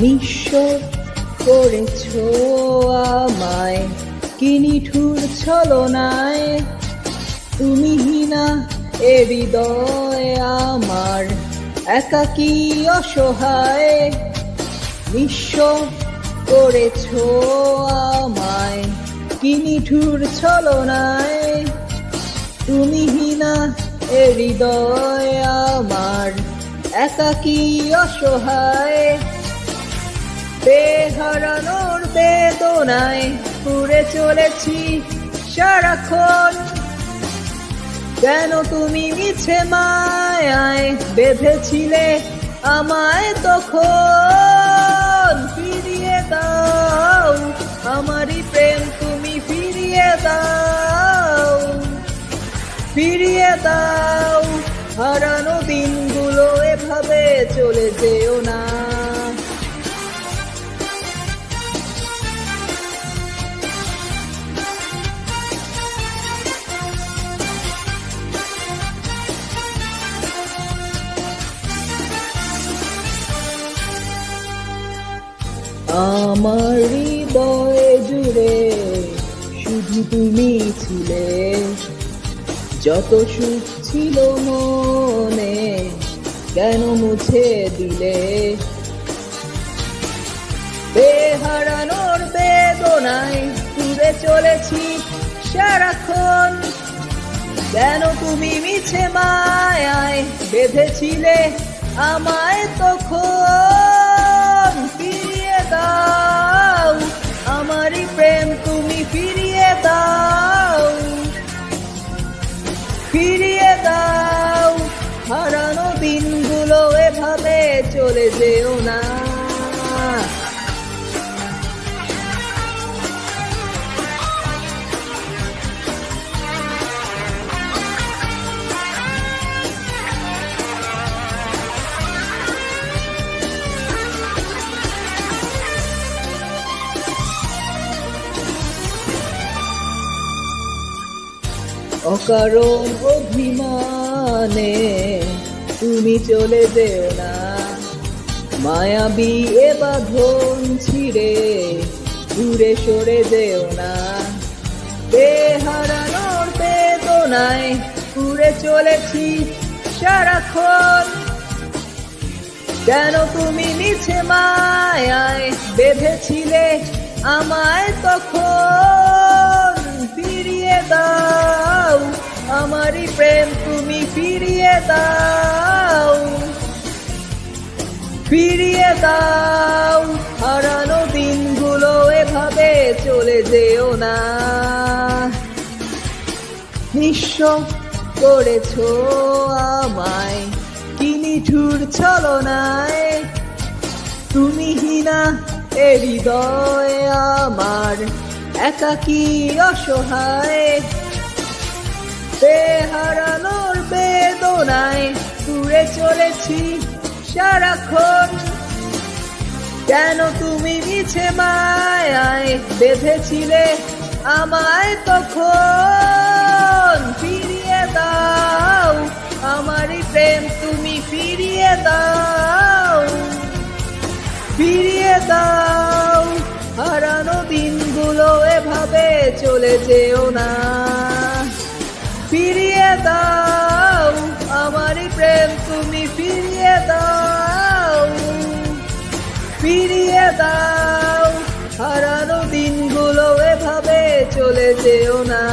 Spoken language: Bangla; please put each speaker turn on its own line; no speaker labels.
নিঃস্ব করেছ আমায়। কি নিঠুর ছলনায়। তুমি হিনা এ হৃদয় আমার। একাকী অসহায়? নিঃস্ব করেছ আমায়। কি নিঠুর ছলনায়। তুমি হিনা এ হৃদয় আমার। একাকী অসহায়? বেহারানোর বেদনায় পুড়ে চলেছি সারাক্ষণ। কেন তুমি মিছে মায়ায় বেঁধেছিলে আমায় তখন? ফিরিয়ে দাও, আমারই প্রেম তুমি ফিরিয়ে দাও। ফিরিয়ে দাও, হারানো দিনগুলো এভাবে চলে যেও না। আমার হৃদয় জুড়ে শুধু তুমি ছিলে। যত সুখ ছিল মনে, কেন মুছে দিলে? বেহারানোর বেদনায় দূরে চলেছি সারাক্ষণ। কেন তুমি মিছে মায়ায় বেঁধেছিলে আমায় তখন? দাও। আমারই প্রেম তুমি ফিরিয়ে দাও। ফিরিয়ে দাও। হারানো দিনগুলো এভাবে চলে যেও না। অকারণ অভিমানে তুমি চলে যেও না মায়াবী এ বাঁধন ছিড়ে দূরে সরে যেও না বেহারানোর বেদনায় ঘুরে চলেছি সারাক্ষণ। কেন তুমি মিছে মায়ায় বেঁধেছিলে আমায় তখন ফিরিয়ে দাও। আমারই প্রেম তুমি ফিরিয়ে দাও। ফিরিয়ে দাও। হারানো দিনগুলো এভাবে চলে যেও না। নিঃস্ব করেছ আমায় কি নিঠুর ছলনায়। তুমি হিনা এ হৃদয় আমার একাকী অসহায়। দূরে চলেছি সারাক্ষণ। কেন তুমি মিছে মায়ায় বেঁধেছিলে আমায় তখন? ফিরিয়ে দাও আমারই প্রেম, তুমি ফিরিয়ে দাও। ফিরিয়ে দাও, হারানো দিনগুলো এভাবে চলে যেও না। ফিরিয়ে দাও দাও হারানো দিনগুলো এভাবে চলে যেও না।